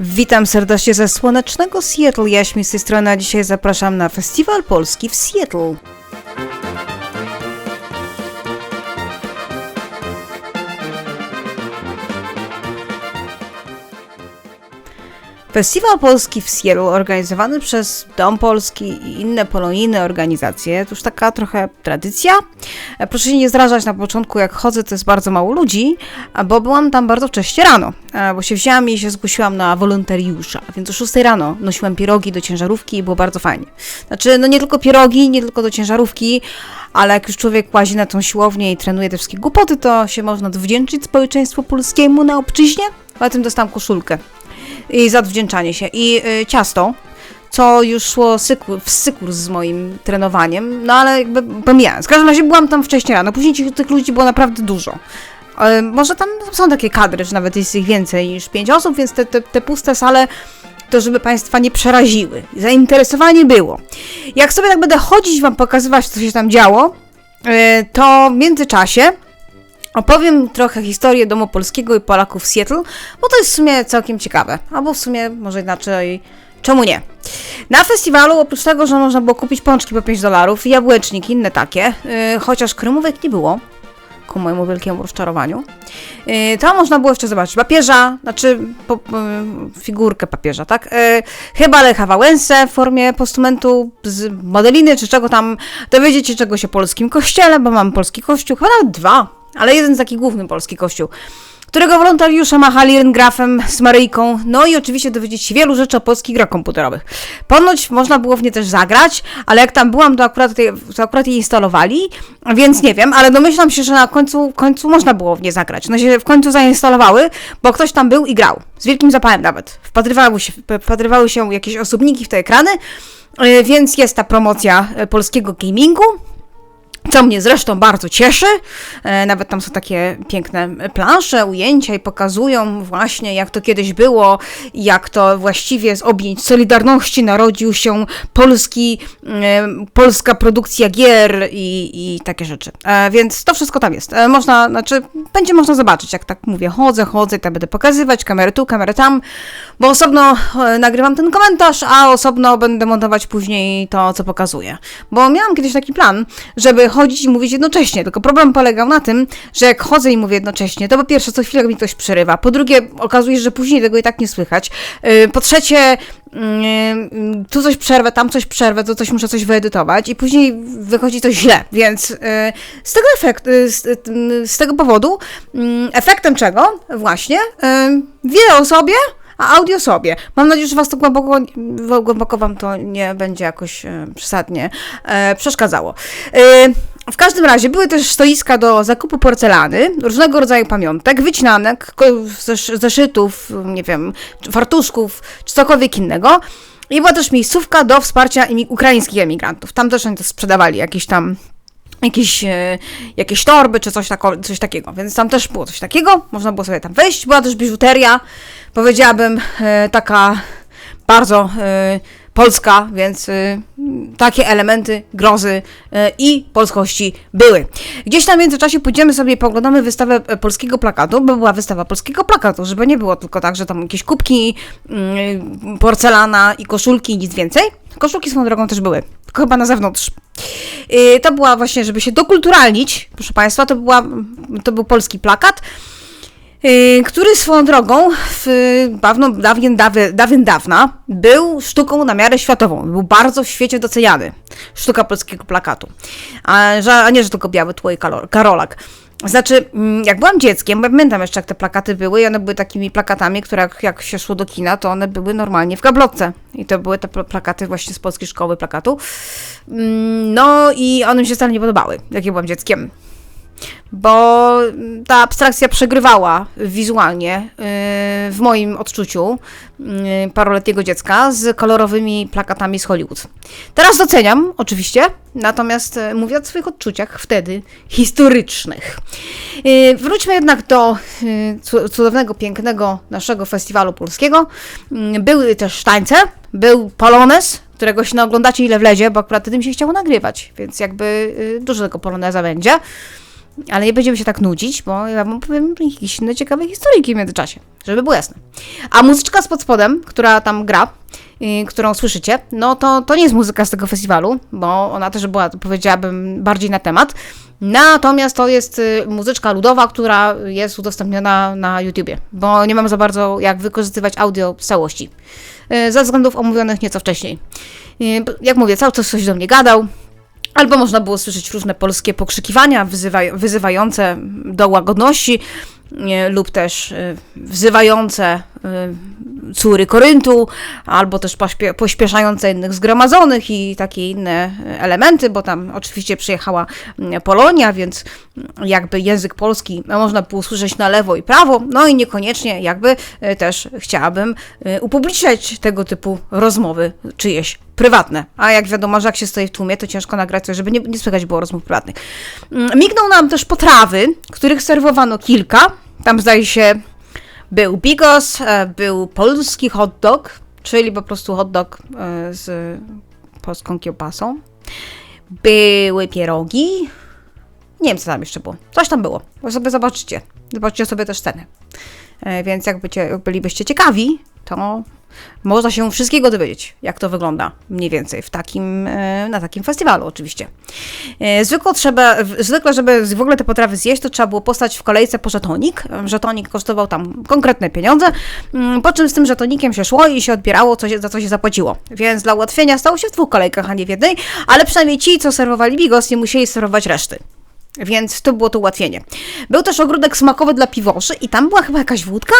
Witam serdecznie ze słonecznego Seattle. Jaśmi z tej strony, a dzisiaj zapraszam na Festiwal Polski w Seattle. Festiwal Polski w Seattle, organizowany przez Dom Polski i inne polonijne organizacje, to już taka trochę tradycja. E, Proszę się nie zrażać na początku, jak chodzę, to jest bardzo mało ludzi, bo byłam tam bardzo wcześnie rano, e, bo się wzięłam i się zgłosiłam na wolontariusza, więc o 6 rano nosiłam pierogi do ciężarówki i było bardzo fajnie. Znaczy, no nie tylko pierogi, nie tylko do ciężarówki, ale jak już człowiek łazi na tą siłownię i trenuje te wszystkie głupoty, to się można odwdzięczyć społeczeństwu polskiemu na obczyźnie. Poza tym dostałam koszulkę i za odwdzięczanie się. I y, ciasto, co już szło syku, w sykurs z moim trenowaniem, no ale jakby pomijając. W każdym razie byłam tam wcześniej rano, później tych ludzi było naprawdę dużo. E, może tam są takie kadry, że nawet jest ich więcej niż pięć osób, więc te, te, te puste sale to żeby Państwa nie przeraziły. Zainteresowanie było. Jak sobie tak będę chodzić, Wam pokazywać, co się tam działo, e, to w międzyczasie Opowiem trochę historię Domu Polskiego i Polaków w Seattle, bo to jest w sumie całkiem ciekawe. Albo w sumie, może inaczej, czemu nie? Na festiwalu, oprócz tego, że można było kupić pączki po 5 dolarów, jabłecznik i inne takie, yy, chociaż kremówek nie było, ku mojemu wielkiemu rozczarowaniu, yy, to można było jeszcze zobaczyć papieża, znaczy po, yy, figurkę papieża, tak? Yy, chyba Lecha Wałęsę w formie postumentu z modeliny, czy czego tam, dowiedzieć się czegoś o polskim kościele, bo mam polski kościół, chyba nawet dwa, ale jeden taki główny polski kościół, którego wolontariusze machali ryngrafem z Maryjką, no i oczywiście dowiedzieć się wielu rzeczy o polskich grach komputerowych. Ponoć można było w nie też zagrać, ale jak tam byłam, to akurat, to akurat je instalowali, więc nie wiem, ale domyślam się, że na końcu, końcu można było w nie zagrać. No się w końcu zainstalowały, bo ktoś tam był i grał. Z wielkim zapałem nawet. Wpatrywały się, wpatrywały się jakieś osobniki w te ekrany, yy, więc jest ta promocja yy, polskiego gamingu. Co mnie zresztą bardzo cieszy. E, Nawet tam są takie piękne plansze, ujęcia i pokazują właśnie, jak to kiedyś było, jak to właściwie z objęć Solidarności narodził się polski, e, polska produkcja gier i, i takie rzeczy. E, Więc to wszystko tam jest. Można, znaczy, będzie można zobaczyć, jak tak mówię, chodzę, chodzę i tak będę pokazywać, kamerę tu, kamerę tam, bo osobno nagrywam ten komentarz, a osobno będę montować później to, co pokazuję. Bo miałam kiedyś taki plan, żeby chodzić i mówić jednocześnie, tylko problem polegał na tym, że jak chodzę i mówię jednocześnie, to po pierwsze co chwilę mi ktoś przerywa, po drugie okazuje się, że później tego i tak nie słychać, Yy, po trzecie yy, tu coś przerwę, tam coś przerwę, to coś muszę coś wyedytować i później wychodzi to źle, więc yy, z tego efektu, z, z tego powodu efektem czego właśnie wie o sobie, a audio sobie. Mam nadzieję, że Was to głęboko, głęboko Wam to nie będzie jakoś e, przesadnie e, przeszkadzało. E, w każdym razie były też stoiska do zakupu porcelany, różnego rodzaju pamiątek, wycinanek, zeszytów, nie wiem, fartuszków, czy cokolwiek innego. I była też miejscówka do wsparcia ukraińskich emigrantów. Tam też oni to sprzedawali jakieś tam jakieś, e, jakieś torby czy coś, tako, coś takiego, więc tam też było coś takiego, można było sobie tam wejść, była też biżuteria, powiedziałabym e, taka bardzo e, polska, więc e, takie elementy grozy e, i polskości były. Gdzieś tam w międzyczasie pójdziemy sobie i poglądamy wystawę e, polskiego plakatu, bo była wystawa polskiego plakatu, żeby nie było tylko tak, że tam jakieś kubki, mm, porcelana i koszulki i nic więcej. Koszulki swoją drogą też były, tylko chyba na zewnątrz. Yy, To była właśnie, żeby się dokulturalnić, proszę Państwa, to, była, to był polski plakat, który swoją drogą w dawno, dawien, dawien dawna był sztuką na miarę światową. Był bardzo w świecie doceniany. Sztuka polskiego plakatu. A, że, a nie, że tylko biały tło i karolak. Znaczy, mm, jak byłam dzieckiem, pamiętam jeszcze, jak te plakaty były, i one były takimi plakatami, które jak, jak się szło do kina, to one były normalnie w gablotce. I to były te pl- plakaty właśnie z polskiej szkoły plakatu. Mm, No i one mi się wcale nie podobały, jak ja byłam dzieckiem. Bo ta abstrakcja przegrywała wizualnie yy, w moim odczuciu yy, paroletniego dziecka z kolorowymi plakatami z Hollywood. Teraz doceniam, oczywiście, natomiast yy, mówię o swoich odczuciach wtedy historycznych. Wróćmy jednak do cu- cudownego, pięknego naszego festiwalu polskiego. Yy, Były też tańce, był polonez, którego się naoglądacie ile wlezie, bo akurat wtedy mi się chciało nagrywać, więc jakby dużo tego poloneza będzie. Ale nie będziemy się tak nudzić, bo ja wam powiem jakieś inne ciekawe historyjki w międzyczasie, żeby było jasne. A muzyczka z pod spodem, która tam gra, y, którą słyszycie, no to, to nie jest muzyka z tego festiwalu, bo ona też była, powiedziałabym, bardziej na temat. Natomiast to jest y, muzyczka ludowa, która jest udostępniona na YouTubie, bo nie mam za bardzo jak wykorzystywać audio w całości. Y, Ze względów omówionych nieco wcześniej. Y, Jak mówię, cały czas coś do mnie gadał, Albo można było słyszeć różne polskie pokrzykiwania wyzywaj, wyzywające do łagodności, lub też y, wzywające y, córy Koryntu, albo też pośpie, pośpieszające innych zgromadzonych i takie inne elementy, bo tam oczywiście przyjechała y, Polonia, więc y, jakby język polski można było słyszeć na lewo i prawo, no i niekoniecznie jakby y, też chciałabym y, upubliczniać tego typu rozmowy czyjeś prywatne. A jak wiadomo, że jak się stoi w tłumie, to ciężko nagrać coś, żeby nie, nie słychać było rozmów prywatnych. Mm, Mignął nam też potrawy, których serwowano kilka. Tam zdaje się był bigos, e, był polski hot dog, czyli po prostu hot dog e, z polską kiełbasą. Były pierogi. Nie wiem, co tam jeszcze było. Coś tam było. Bo sobie zobaczycie. Zobaczcie sobie też ceny. E, Więc jakby cie, bylibyście ciekawi, to można się wszystkiego dowiedzieć, jak to wygląda mniej więcej w takim, e, na takim festiwalu oczywiście. E, Zwykle, trzeba, zwykle, żeby w ogóle te potrawy zjeść, to trzeba było postać w kolejce po żetonik. Żetonik kosztował tam konkretne pieniądze, mm, po czym z tym żetonikiem się szło i się odbierało, co się, za co się zapłaciło. Więc dla ułatwienia stało się w dwóch kolejkach, a nie w jednej, ale przynajmniej ci, co serwowali bigos, nie musieli serwować reszty. Więc to było to ułatwienie. Był też ogródek smakowy dla piwoszy i tam była chyba jakaś wódka,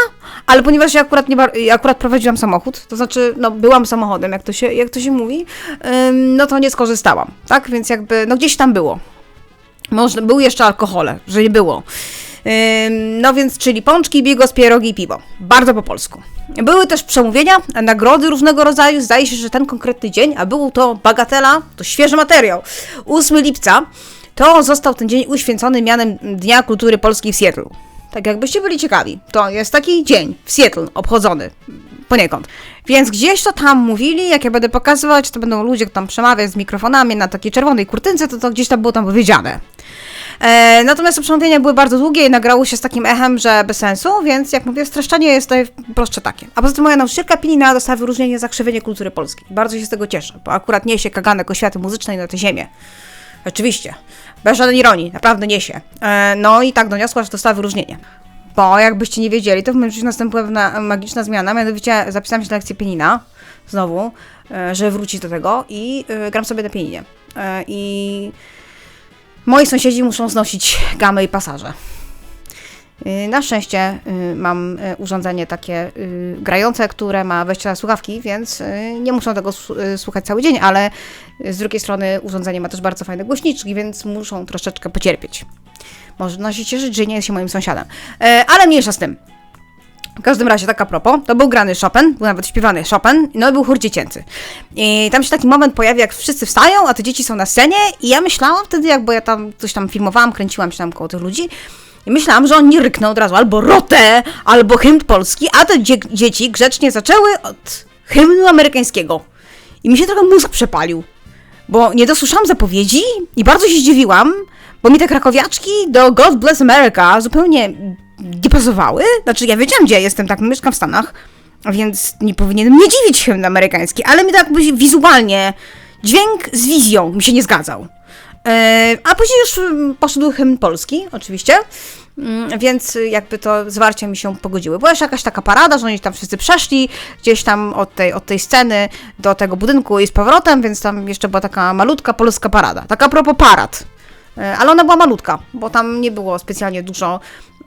ale ponieważ ja akurat, nie, akurat prowadziłam samochód, to znaczy, no byłam samochodem, jak to się, jak to się mówi, ym, no to nie skorzystałam, tak? Więc jakby, no gdzieś tam było. Można, były jeszcze alkohole, że nie było. No więc, czyli pączki, bigos, pierogi i piwo. Bardzo po polsku. Były też przemówienia, nagrody różnego rodzaju. Zdaje się, że ten konkretny dzień, a był to bagatela, to świeży materiał. 8 lipca, to został ten dzień uświęcony mianem Dnia Kultury Polskiej w Seattle. Tak jakbyście byli ciekawi, to jest taki dzień w Seattle obchodzony poniekąd. Więc gdzieś to tam mówili, jak ja będę pokazywać, to będą ludzie tam przemawiać z mikrofonami na takiej czerwonej kurtynce, to to gdzieś tam było tam powiedziane. E, natomiast przemówienia były bardzo długie i nagrało się z takim echem, że bez sensu, więc jak mówię, streszczenie jest tutaj prostsze takie. A poza tym moja nauczycielka Pinina dostała wyróżnienie za krzywienie kultury polskiej. Bardzo się z tego cieszę, bo akurat niesie kaganek oświaty muzycznej na tę ziemię. Oczywiście. Bez żadnej ironii, naprawdę niesie. E, no i tak doniosła, że dostała wyróżnienie. Bo jakbyście nie wiedzieli, to w moim życiu następuje pewna magiczna zmiana, mianowicie zapisałam się na lekcję pianina, znowu, e, że wrócić do tego i e, gram sobie na pianinie. E, I moi sąsiedzi muszą znosić gamy i pasaże. Y, Na szczęście y, mam y, urządzenie takie grające, które ma wejście na słuchawki, więc nie muszą tego słuchać cały dzień, ale z drugiej strony urządzenie ma też bardzo fajne głośniczki, więc muszą troszeczkę pocierpieć. Można się cieszyć, że nie jest się moim sąsiadem. E, Ale mniejsza z tym. W każdym razie, tak a propos, to był grany Chopin, był nawet śpiewany Chopin, no i był chór dziecięcy. I tam się taki moment pojawia, jak wszyscy wstają, a te dzieci są na scenie i ja myślałam wtedy, jak bo ja tam coś tam filmowałam, kręciłam się tam koło tych ludzi i myślałam, że oni rykną od razu albo rotę, albo hymn polski, a te dzie- dzieci grzecznie zaczęły od hymnu amerykańskiego. I mi się trochę mózg przepalił, bo nie dosłyszałam zapowiedzi i bardzo się zdziwiłam, bo mi te krakowiaczki do God Bless America zupełnie nie pasowały. Znaczy, ja wiedziałam, gdzie ja jestem, tak, mieszkam w Stanach, więc nie powinienem mnie dziwić hymn amerykański, ale mi tak wizualnie, dźwięk z wizją mi się nie zgadzał. E, a później już mm, poszedł hymn polski, oczywiście, Mm, więc jakby to zwarcia mi się pogodziły. Była jeszcze jakaś taka parada, że oni tam wszyscy przeszli gdzieś tam od tej, od tej sceny do tego budynku i z powrotem, więc tam jeszcze była taka malutka polska parada. Taka propos parad. E, Ale ona była malutka, bo tam nie było specjalnie dużo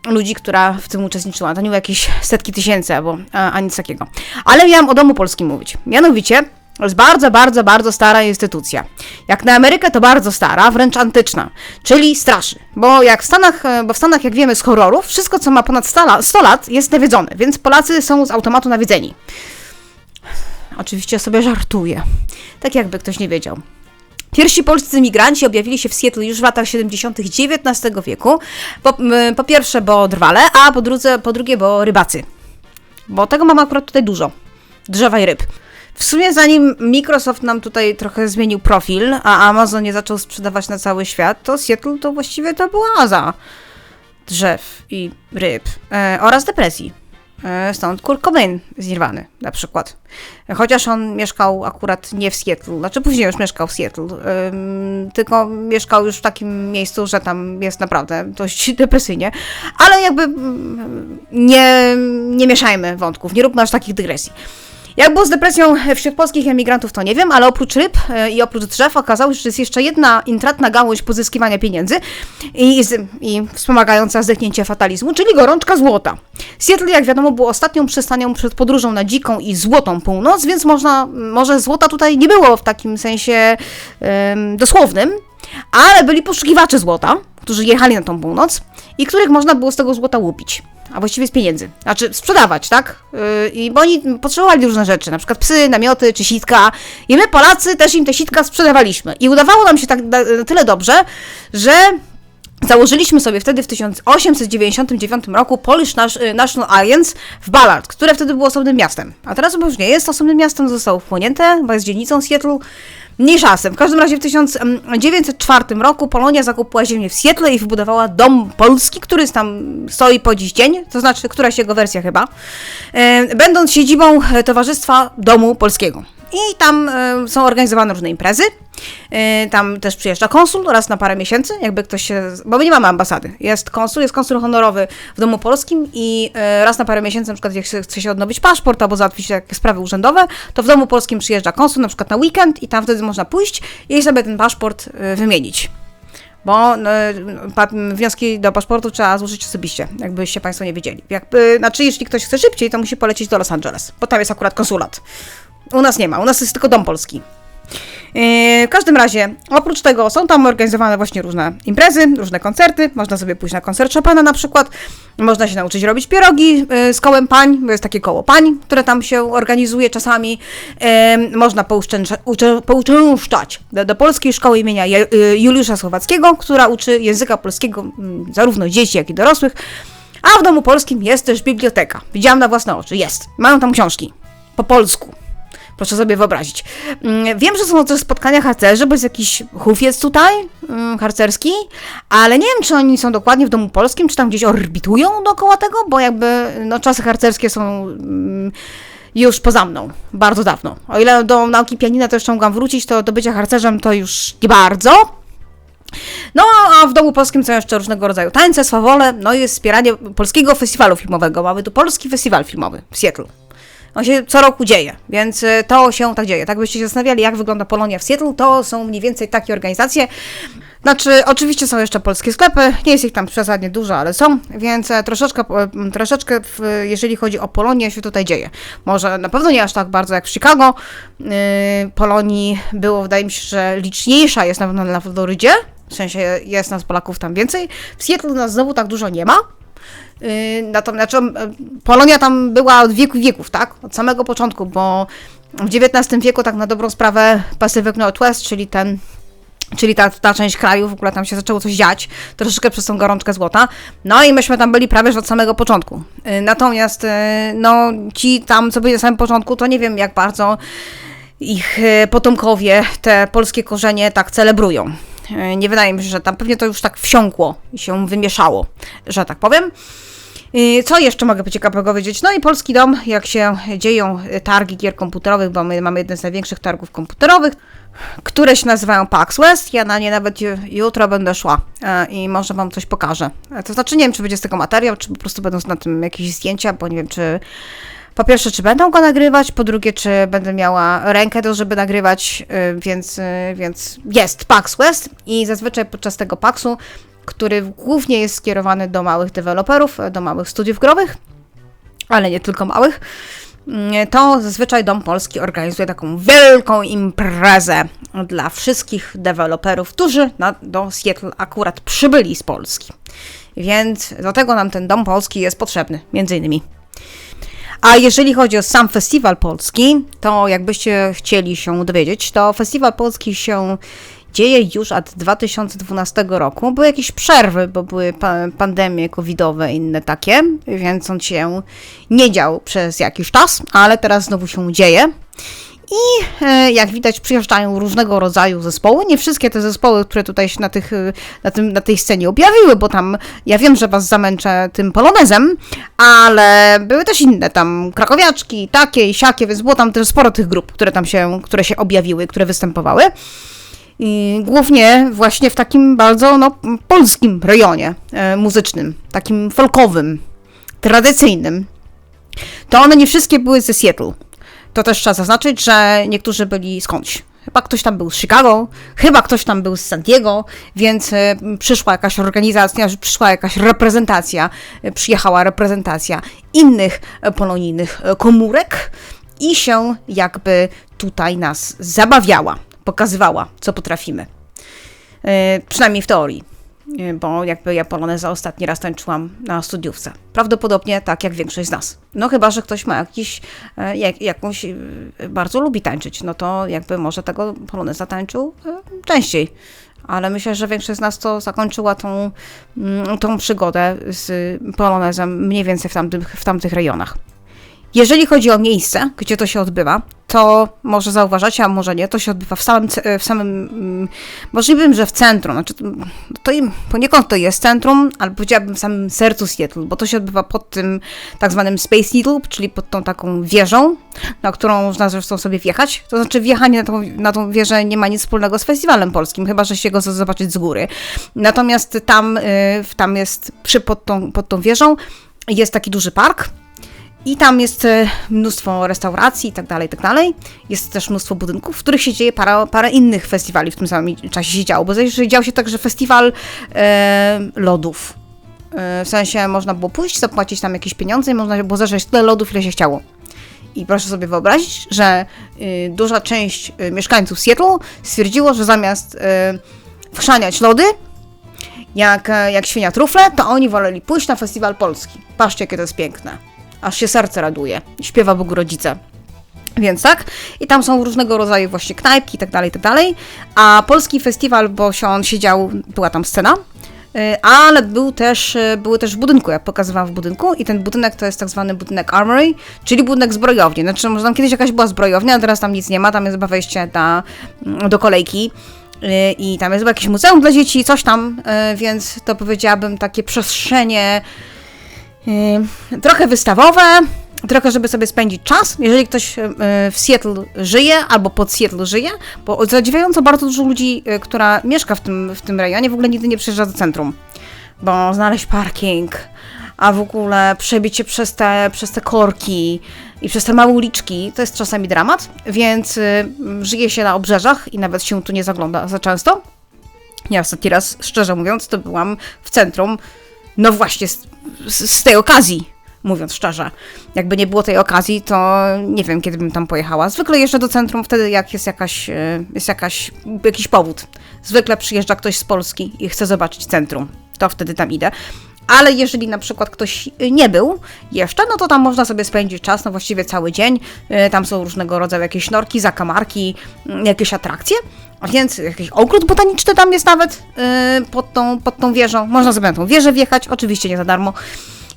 ludzi, która w tym uczestniczyła. To nie było jakieś setki tysięcy albo a, a nic takiego. Ale miałam o Domu Polskim mówić. Mianowicie, to jest bardzo, bardzo, bardzo stara instytucja. Jak na Amerykę to bardzo stara, wręcz antyczna, czyli straszy. Bo jak w Stanach, e, bo w Stanach, jak wiemy z horrorów, wszystko co ma ponad 100 lat, 100 lat jest nawiedzone, więc Polacy są z automatu nawiedzeni. Oczywiście sobie żartuję. Tak jakby ktoś nie wiedział. Pierwsi polscy migranci objawili się w Seattle już w latach 70. XIX wieku. Po, po pierwsze, bo drwale, a po, drugie, po drugie, bo rybacy. Bo tego mamy akurat tutaj dużo. Drzewa i ryb. W sumie zanim Microsoft nam tutaj trochę zmienił profil, a Amazon nie zaczął sprzedawać na cały świat, to Seattle to właściwie to była oaza drzew i ryb e, oraz depresji. E, Stąd Kurt Cobain z Nirwany na przykład. Chociaż on mieszkał akurat nie w Seattle, znaczy później już mieszkał w Seattle, ym, tylko mieszkał już w takim miejscu, że tam jest naprawdę dość depresyjnie, ale jakby mm, nie, nie mieszajmy wątków, nie róbmy aż takich dygresji. Jak było z depresją wśród polskich emigrantów, to nie wiem, ale oprócz ryb e, i oprócz drzew okazało się, że jest jeszcze jedna intratna gałąź pozyskiwania pieniędzy i, i wspomagająca zdechnięcie fatalizmu, czyli gorączka złota. Seattle, jak wiadomo, było ostatnią przystanią przed podróżą na dziką i złotą północ, więc można, może złota tutaj nie było w takim sensie dosłownym, ale byli poszukiwacze złota, którzy jechali na tą północ i których można było z tego złota łupić. A właściwie z pieniędzy. Znaczy sprzedawać, tak? Yy, I bo oni potrzebowali różne rzeczy, na przykład psy, namioty czy sitka. I my Polacy też im te sitka sprzedawaliśmy. I udawało nam się tak na, na tyle dobrze, że Założyliśmy sobie wtedy w 1899 roku Polish y, National Alliance w Ballard, które wtedy było osobnym miastem. A teraz już nie jest osobnym miastem, zostało wchłonięte, bo jest dzielnicą Seattle. Mniejsza. W każdym razie w 1904 roku Polonia zakupiła ziemię w Seattle i wybudowała dom polski, który tam stoi po dziś dzień, to znaczy któraś jego wersja chyba, e, będąc siedzibą Towarzystwa Domu Polskiego. I tam e, są organizowane różne imprezy. E, Tam też przyjeżdża konsul raz na parę miesięcy, jakby ktoś się. Bo my nie mamy ambasady. Jest konsul, jest konsul honorowy w Domu Polskim i e, raz na parę miesięcy, na przykład jak chce się odnowić paszport albo załatwić jakieś sprawy urzędowe, to w Domu Polskim przyjeżdża konsul na przykład na weekend i tam wtedy można pójść i sobie ten paszport wymienić. Bo no, wnioski do paszportu trzeba złożyć osobiście, jakbyście Państwo nie wiedzieli. Jakby, znaczy, jeśli ktoś chce szybciej, to musi polecieć do Los Angeles, bo tam jest akurat konsulat. U nas nie ma, u nas jest tylko dom polski. Yy, W każdym razie, oprócz tego są tam organizowane właśnie różne imprezy, różne koncerty. Można sobie pójść na koncert Chopina na przykład. Można się nauczyć robić pierogi yy, z kołem pań, bo jest takie koło pań, które tam się organizuje czasami. Yy, Można pouczęszcza- uczę- pouczęszczać do, do polskiej szkoły imienia yy, Juliusza Słowackiego, która uczy języka polskiego mm, zarówno dzieci, jak i dorosłych. A w domu polskim jest też biblioteka. Widziałam na własne oczy, jest. Mają tam książki. Po polsku. Proszę sobie wyobrazić. Mm, Wiem, że są też spotkania harcerzy, bo jest jakiś chów tutaj, mm, harcerski, ale nie wiem, czy oni są dokładnie w Domu Polskim, czy tam gdzieś orbitują dookoła tego, bo jakby no, czasy harcerskie są mm, już poza mną, bardzo dawno. O ile do nauki pianina to jeszcze mogłam wrócić, to do bycia harcerzem to już nie bardzo. No, a w Domu Polskim są jeszcze różnego rodzaju tańce, swawole, no i jest wspieranie polskiego festiwalu filmowego. Mamy tu polski festiwal filmowy w Seattle. On się co roku dzieje, więc y, to się tak dzieje. Tak byście się zastanawiali, jak wygląda Polonia w Seattle, to są mniej więcej takie organizacje. Znaczy, oczywiście są jeszcze polskie sklepy, nie jest ich tam przesadnie dużo, ale są, więc e, troszeczkę, troszeczkę jeżeli chodzi o Polonię, się tutaj dzieje. Może na pewno nie aż tak bardzo jak w Chicago. Yy, Polonii było, wydaje mi się, że liczniejsza jest na pewno na Florydzie, w sensie jest nas Polaków tam więcej. W Seattle nas znowu tak dużo nie ma. Yy, Natomiast znaczy, e, Polonia tam była od wieku wieków, tak? Od samego początku, bo w XIX wieku tak na dobrą sprawę Pacific Northwest, czyli ten czyli ta, ta część kraju, w ogóle tam się zaczęło coś dziać, troszeczkę przez tą gorączkę złota. No i myśmy tam byli prawie że od samego początku. Yy, Natomiast, no, ci tam, co byli na samym początku, to nie wiem jak bardzo ich potomkowie te polskie korzenie tak celebrują. Yy, Nie wydaje mi się, że tam pewnie to już tak wsiąkło i się wymieszało, że tak powiem. Yy, Co jeszcze mogę ciekawego powiedzieć? No i Polski Dom, jak się dzieją y, targi gier komputerowych, bo my mamy jeden z największych targów komputerowych, które się nazywają PAX West. Ja na nie nawet ju- jutro będę szła e, i może Wam coś pokażę. E, To znaczy nie wiem, czy będzie z tego materiał, czy po prostu będą na tym jakieś zdjęcia, bo nie wiem, czy po pierwsze, czy będą go nagrywać, po drugie, czy będę miała rękę do, żeby nagrywać, y, więc, y, więc jest PAX West i zazwyczaj podczas tego PAXu, który głównie jest skierowany do małych deweloperów, do małych studiów growych, ale nie tylko małych, mm, to zazwyczaj Dom Polski organizuje taką wielką imprezę dla wszystkich deweloperów, którzy na, do Seattle akurat przybyli z Polski. Więc do tego nam ten Dom Polski jest potrzebny, między innymi. A jeżeli chodzi o sam Festiwal Polski, to jakbyście chcieli się dowiedzieć, to Festiwal Polski się dzieje już od 2012 roku. Były jakieś przerwy, bo były pa- pandemie covidowe inne takie, więc on się nie dział przez jakiś czas, ale teraz znowu się dzieje. I e, jak widać, przyjeżdżają różnego rodzaju zespoły. Nie wszystkie te zespoły, które tutaj się na, tych, e, na, tym, na tej scenie objawiły, bo tam ja wiem, że was zamęczę tym polonezem, ale były też inne tam krakowiaczki, takie i siakie, więc było tam też sporo tych grup, które tam się, które się objawiły, które występowały. I głównie właśnie w takim bardzo no, polskim rejonie e, muzycznym, takim folkowym, tradycyjnym. To one nie wszystkie były ze Seattle. To też trzeba zaznaczyć, że niektórzy byli skądś. Chyba ktoś tam był z Chicago, chyba ktoś tam był z San Diego, więc e, przyszła jakaś organizacja, przyszła jakaś reprezentacja, e, przyjechała reprezentacja innych e, polonijnych komórek i się jakby tutaj nas zabawiała, pokazywała, co potrafimy. Przynajmniej w teorii. Bo jakby ja poloneza ostatni raz tańczyłam na studiówce. Prawdopodobnie tak jak większość z nas. No chyba, że ktoś ma jakiś, e, jak, jakąś, e, bardzo lubi tańczyć, no to jakby może tego poloneza tańczył e, częściej. Ale myślę, że większość z nas to zakończyła tą, mm, tą przygodę z polonezem mniej więcej w tamtych, w tamtych rejonach. Jeżeli chodzi o miejsce, gdzie to się odbywa, to może zauważacie, a może nie, to się odbywa w samym, w samym mm, możliwym, że w centrum, znaczy mm, to im- poniekąd to jest centrum, ale powiedziałabym w samym sercu Seattle, bo to się odbywa pod tym tak zwanym Space Needle, czyli pod tą taką wieżą, na którą można zresztą sobie wjechać. To znaczy wjechanie na tą, na tą wieżę nie ma nic wspólnego z festiwalem polskim, chyba że się go zobaczyć z góry. Natomiast tam, y, tam jest przy pod tą, pod tą wieżą jest taki duży park, i tam jest e, mnóstwo restauracji i tak dalej, tak dalej. Jest też mnóstwo budynków, w których się dzieje parę, parę innych festiwali w tym samym czasie się działo, bo działo się także festiwal e, lodów. E, w sensie można było pójść, zapłacić tam jakieś pieniądze i można było zażyć tyle lodów, ile się chciało. I proszę sobie wyobrazić, że y, duża część y, mieszkańców Seattle stwierdziło, że zamiast y, wchrzaniać lody, jak, e, jak świnia trufle, to oni woleli pójść na festiwal polski. Patrzcie, jakie to jest piękne. Aż się serce raduje. Śpiewa Bogu rodzice. Więc tak, i tam są różnego rodzaju właśnie knajpki i tak dalej, tak dalej. A polski festiwal, bo się on siedział, była tam scena, y, ale był też, y, były też w budynku, ja pokazywałam w budynku i ten budynek to jest tak zwany budynek Armory, czyli budynek zbrojowni. Znaczy, może tam kiedyś jakaś była zbrojownia, a teraz tam nic nie ma, tam jest chyba wejście na, mm, do kolejki. Y, I tam jest chyba jakieś muzeum dla dzieci, coś tam, więc to powiedziałabym takie przestrzenie trochę wystawowe, trochę, żeby sobie spędzić czas. Jeżeli ktoś y, w Seattle żyje albo pod Seattle żyje, bo zadziwiająco bardzo dużo ludzi, y, która mieszka w tym, w tym rejonie, w ogóle nigdy nie przyjeżdża do centrum, bo znaleźć parking, a w ogóle przebić się przez te, przez te korki i przez te małe uliczki, to jest czasami dramat, więc y, żyje się na obrzeżach i nawet się tu nie zagląda za często. Ja ostatni raz, szczerze mówiąc, to byłam w centrum, no właśnie z, tej okazji, mówiąc szczerze. Jakby nie było tej okazji, to nie wiem, kiedy bym tam pojechała. Zwykle jeżdżę do centrum wtedy, jak jest, jakaś, e, jest jakaś, jakiś powód. Zwykle przyjeżdża ktoś z Polski i chce zobaczyć centrum. To wtedy tam idę. Ale jeżeli na przykład ktoś nie był jeszcze, no to tam można sobie spędzić czas, no właściwie cały dzień. E, Tam są różnego rodzaju jakieś norki, zakamarki, mm, jakieś atrakcje. A więc jakiś ogród botaniczny tam jest nawet pod, tą, pod tą wieżą. Można sobie na tą wieżę wjechać, oczywiście nie za darmo.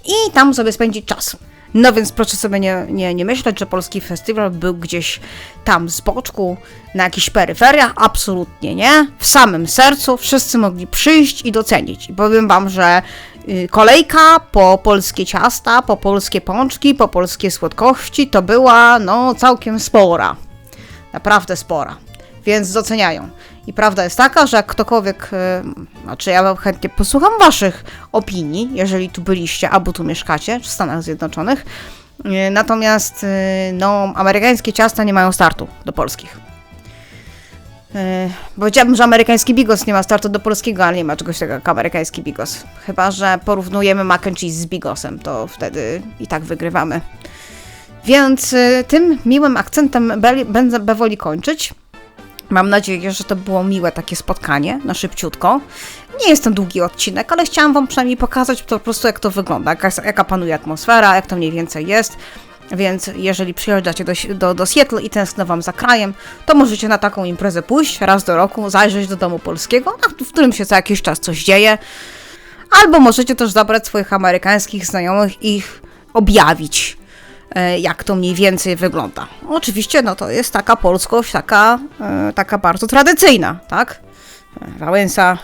I tam sobie spędzić czas. No więc proszę sobie nie, nie, nie myśleć, że polski festiwal był gdzieś tam z boczku, na jakichś peryferiach. Absolutnie nie. W samym sercu wszyscy mogli przyjść i docenić. I powiem wam, że y, kolejka po polskie ciasta, po polskie pączki, po polskie słodkości to była no całkiem spora. Naprawdę spora. Więc doceniają. I prawda jest taka, że jak ktokolwiek, y, znaczy ja chętnie posłucham waszych opinii, jeżeli tu byliście albo tu mieszkacie, w Stanach Zjednoczonych. Y, Natomiast y, no, amerykańskie ciasta nie mają startu do polskich. Yy, powiedziałabym, że amerykański bigos nie ma startu do polskiego, ale nie ma czegoś takiego jak amerykański bigos. Chyba, że porównujemy mac and cheese z bigosem, to wtedy i tak wygrywamy. Więc y, tym miłym akcentem będę bewoli kończyć. Mam nadzieję, że to było miłe takie spotkanie na szybciutko. Nie jest długi odcinek, ale chciałam Wam przynajmniej pokazać po prostu, jak to wygląda, jaka, jaka panuje atmosfera, jak to mniej więcej jest. Więc jeżeli przyjeżdżacie do, do, do Seattle i tęskno Wam za krajem, to możecie na taką imprezę pójść raz do roku, zajrzeć do domu polskiego, w którym się co jakiś czas coś dzieje. Albo możecie też zabrać swoich amerykańskich znajomych i ich objawić, e, jak to mniej więcej wygląda. oczywiście, no to jest taka polskość, taka, e, taka bardzo tradycyjna, tak? Wałęsa,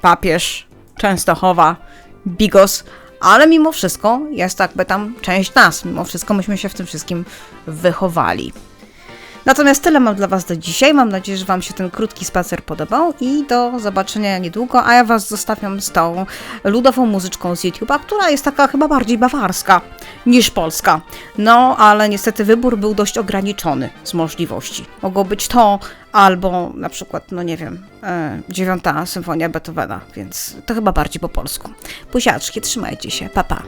papież, Częstochowa, Bigos, ale mimo wszystko jest jakby tam część nas, mimo wszystko myśmy się w tym wszystkim wychowali. Natomiast tyle mam dla Was do dzisiaj. Mam nadzieję, że Wam się ten krótki spacer podobał i do zobaczenia niedługo. A ja Was zostawiam z tą ludową muzyczką z YouTube'a, która jest taka chyba bardziej bawarska niż polska. No, ale niestety wybór był dość ograniczony z możliwości. Mogło być to albo na przykład, no nie wiem, e, dziewiąta symfonia Beethovena, więc to chyba bardziej po polsku. Buziaczki, trzymajcie się, pa pa.